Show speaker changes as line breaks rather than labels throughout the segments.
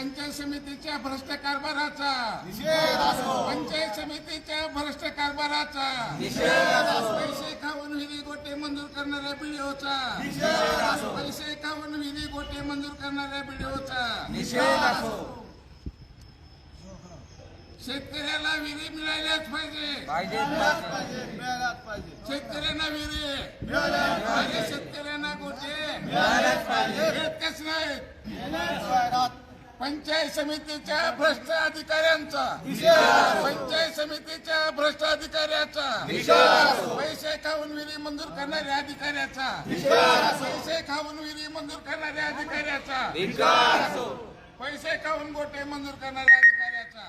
पंचायत समितीच्या भ्रष्ट कारभाराचा. पंचायत समितीच्या भ्रष्ट कारभाराचा. पैसे खाऊन विधी गोटे मंजूर करणाऱ्या बीडीओचा पैसे खाऊन विधी गोटे मंजूर करणाऱ्या बीडीओचा शेतकऱ्याला विधी मिळाल्याच पाहिजे. शेतकऱ्यांना विधी. शेतकऱ्यांना गोटे. मिळतच नाहीत पंचायत समितीच्या भ्रष्ट अधिकाऱ्यांचा पंचायत समितीच्या भ्रष्ट अधिकाऱ्याचा पैसे खाऊन विधी मंजूर करणाऱ्या अधिकाऱ्याचा. पैसे खाऊन विधी मंजूर करणाऱ्या अधिकाऱ्याचा. पैसे खाऊन गोटे मंजूर करणाऱ्या अधिकाऱ्याचा.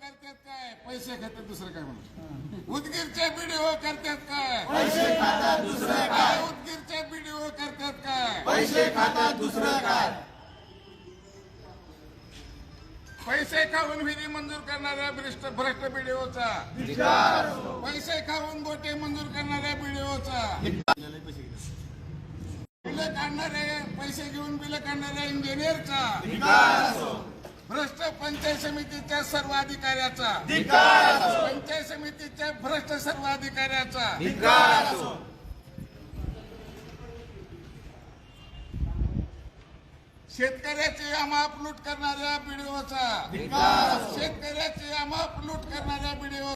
करतात काय? पैसे खातात दुसरं काय म्हणून? उदगीरचे व्हिडिओ करतात काय? पैसे खातात दुसरं काय? करतात काय? पैसे खातात दुसरं काय? पैसे खाऊन विधी मंजूर करणाऱ्या भ्रष्ट भ्रष्ट व्हिडिओचा पैसे खाऊन गोटे मंजूर करणाऱ्या व्हिडिओचा बिलं काढणारे पैसे घेऊन बिलं काढणाऱ्या इंजिनियरचा भ्रष्ट पंचायत समितीच्या सर्व अधिकाऱ्याचा पंचायत समितीच्या भ्रष्ट सर्व अधिकाऱ्याचा शेतकऱ्याची अमाप लूट करणाऱ्या बीडीओचा शेतकऱ्याची अमाप लूट करणाऱ्या बीडीओ